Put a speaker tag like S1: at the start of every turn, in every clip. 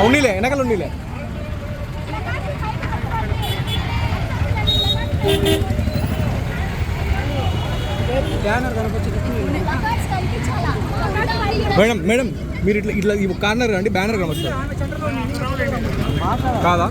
S1: ఉన్నీలే వెనకాల ఉన్నీలే madam madam మీరు ఇట్లా ఇట్లా కార్నర్ రండి బ్యానర్ కనబడుతుంది కాదా?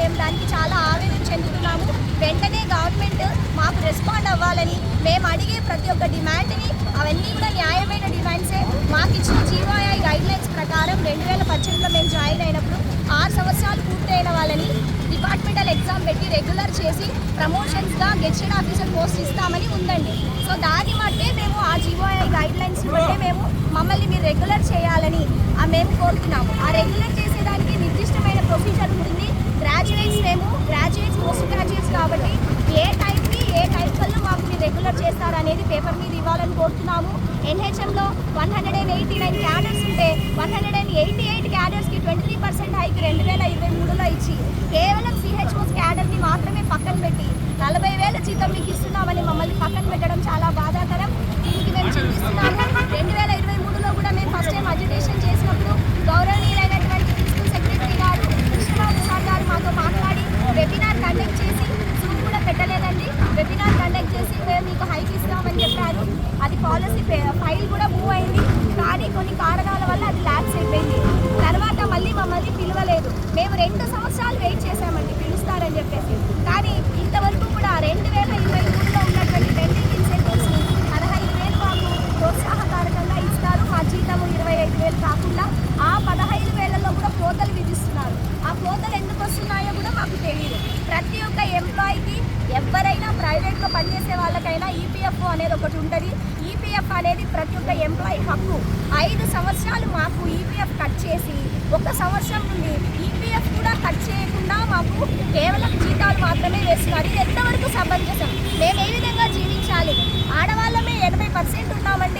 S2: మేము దానికి చాలా ఆవేదన చెందుతున్నాము. వెంటనే గవర్నమెంట్ మాకు రెస్పాండ్ అవ్వాలని మేము అడిగే ప్రతి ఒక్క డిమాండ్ని అవన్నీ కూడా న్యాయమైన డిమాండ్సే మాకు ఇచ్చిన జీవోఐ గైడ్ లైన్స్ ప్రకారం రెండు వేల పద్దెనిమిదిలో మేము జాయిన్ అయినప్పుడు ఆరు సంవత్సరాలు పూర్తయిన వాళ్ళని డిపార్ట్మెంటల్ ఎగ్జామ్ పెట్టి రెగ్యులర్ చేసి ప్రమోషన్స్గా గెజిటెడ్ ఆఫీసర్ పోస్ట్ ఇస్తామని ఉందండి. సో దాన్ని బట్టే మేము ఆ జీవోఐ గైడ్ లైన్స్ బట్టే మేము మమ్మల్ని మీరు రెగ్యులర్ చేయాలని మేము కోరుతున్నాము. ఆ రెగ్యులర్ చేసేదానికి నిర్దిష్టమైన ప్రొసీజర్ ఉంటుంది. గ్రాడ్యుయేట్స్ మేము గ్రాడ్యుయేట్స్ పోస్ట్ గ్రాడ్యుయేట్స్ కాబట్టి ఏ టైప్కి ఏ టైప్ వల్ల మాకు మీరు రెగ్యులర్ చేస్తారనేది పేపర్ మీద ఇవ్వాలని కోరుతున్నాము. ఎన్హెచ్ఎంలో one hundred and eighty nine cadres ఉంటే one hundred and eighty eight క్యాడర్స్కి twenty three percent hike రెండు వేల ఇరవై మూడులో ఇచ్చి కేవలం సిహెచ్ఓస్ క్యాడర్ని మాత్రమే పక్కన పెట్టి నలభై వేల జీతం మీకు ఇస్తున్నామని మమ్మల్ని పక్కన పెట్టడం చాలా బాధాకరం. దీనికి మేము చింతిస్తున్నాము రెండు వేల ఇరవై మూడులో కూడా మేము ఫస్ట్ టైం అజిటేషన్ చేసినప్పుడు గౌరవనీయులైనటువంటి ప్రిన్సిపల్ సెక్రటరీ గారు కృష్ణబాబు సార్ గారు మాతో మాట్లాడి వెబినార్ కండక్ట్ చేసి జూమ్ కూడా పెట్టలేదండి వెబినార్ కండక్ట్ చేసి మేము మీకు హైక్ ఇస్తామని చెప్పారు అది పాలసీ ఫైల్ కూడా మూవ్ అయింది కానీ కొన్ని కారణాల వల్ల అది ల్యాప్స్ అయిపోయింది తర్వాత మళ్ళీ మమ్మల్ని పిలవలేదు మేము రెండు సంవత్సరాలు వెయిట్ చేశామండి పిలుస్తారని చెప్పేసి కానీ ఇంతవరకు కూడా రెండు వేల ఇరవై మూడులో ఉన్నటువంటి పెండింగ్ ఇన్సెంటివ్స్ని పదహైదు వేలు మాకు ప్రోత్సాహకారకంగా ఇస్తారు మా జీతము ఇరవై ఐదు వేలు కాకుండా ఆ పదహైదు వేలలో కూడా కోతలు విధిస్తున్నారు ఆ కోతలు ఎందుకు వస్తున్నాయో కూడా మాకు తెలియదు ప్రతి ఒక్క ఎంప్లాయీకి ఎవరైనా ప్రైవేట్లో పనిచేసే వాళ్ళకైనా ఈపీఎఫ్ అనేది ఒకటి ఉంటుంది. ఈపీఎఫ్ అనేది ప్రతి ఒక్క ఎంప్లాయీ హక్కు. ఐదు సంవత్సరాలు మాకు ఈపీఎఫ్ కట్ చేసి ఒక సంవత్సరం నుండి ఈపీఎఫ్ కూడా కట్ చేయకుండా మాకు కేవలం జీతాలు మాత్రమే వేస్తున్నారు. ఇది ఎంతవరకు సమంజసం? మేము ఏ విధంగా జీవించాలి? ఆడవాళ్ళమే ఎనభై పర్సెంట్ ఉన్నామండి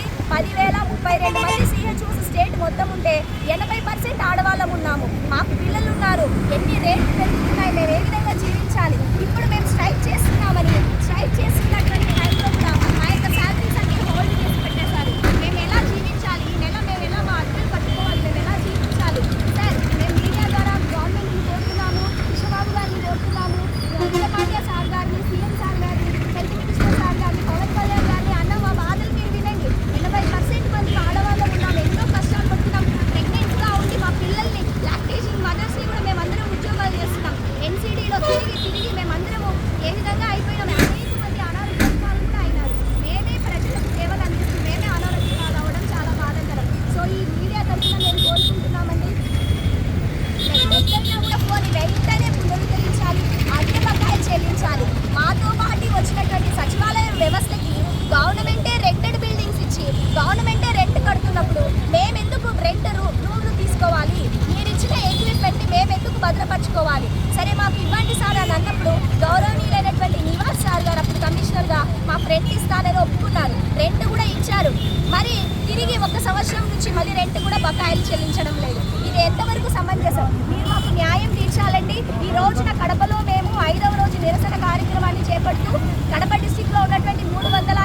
S2: భద్రపరచుకోవాలి. సరే మాకు ఇవ్వండి సార్ అని అన్నప్పుడు గౌరవనీయులైనటువంటి నివాస్ సార్ గారు అప్పుడు కమిషనర్గా మా ఫ్రెండ్ ఇస్తానని ఒప్పుకున్నారు. రెంట్ కూడా ఇచ్చారు. మరి తిరిగి ఒక సంవత్సరం నుంచి మళ్ళీ రెంట్ కూడా బకాయిలు చెల్లించడం లేదు. ఇది ఎంతవరకు సమంజసం? మీరు మాకు న్యాయం తీర్చాలండి. ఈ రోజున కడపలో మేము ఐదవ రోజు నిరసన కార్యక్రమాన్ని చేపడుతూ కడప డిస్టిక్లో ఉన్నటువంటి మూడు వందల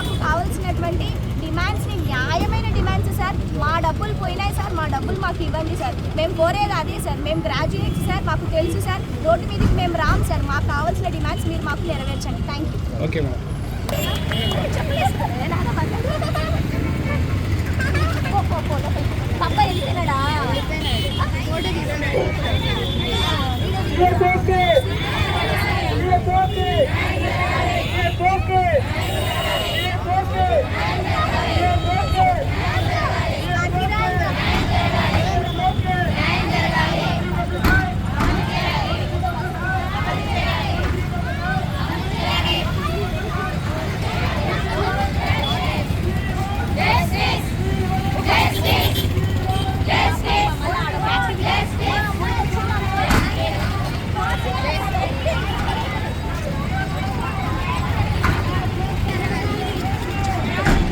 S2: మాకు కావాల్సినటువంటి డిమాండ్స్ని న్యాయమైన డిమాండ్స్ సార్. మా డబ్బులు పోయినాయి సార్ మా డబ్బులు మాకు ఇవ్వండి సార్. మేము కోరేది అదే సార్. మేము గ్రాడ్యుయేట్స్ సార్ మాకు తెలుసు సార్. రోడ్డు మీదకి మేము రాము సార్. మాకు కావాల్సిన డిమాండ్స్ మీరు మాకు నెరవేర్చండి. Thank you
S1: okay madam.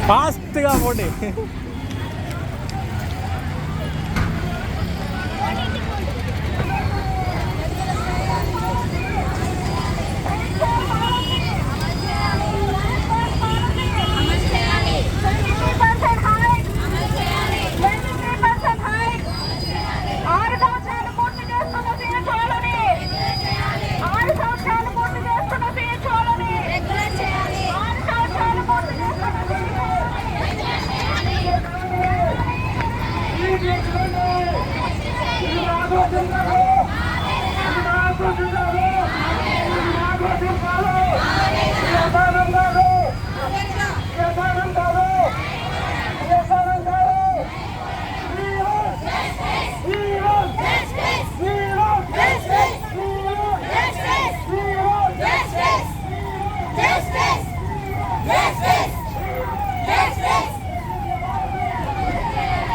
S1: ఫాస్ట్గా పోటీ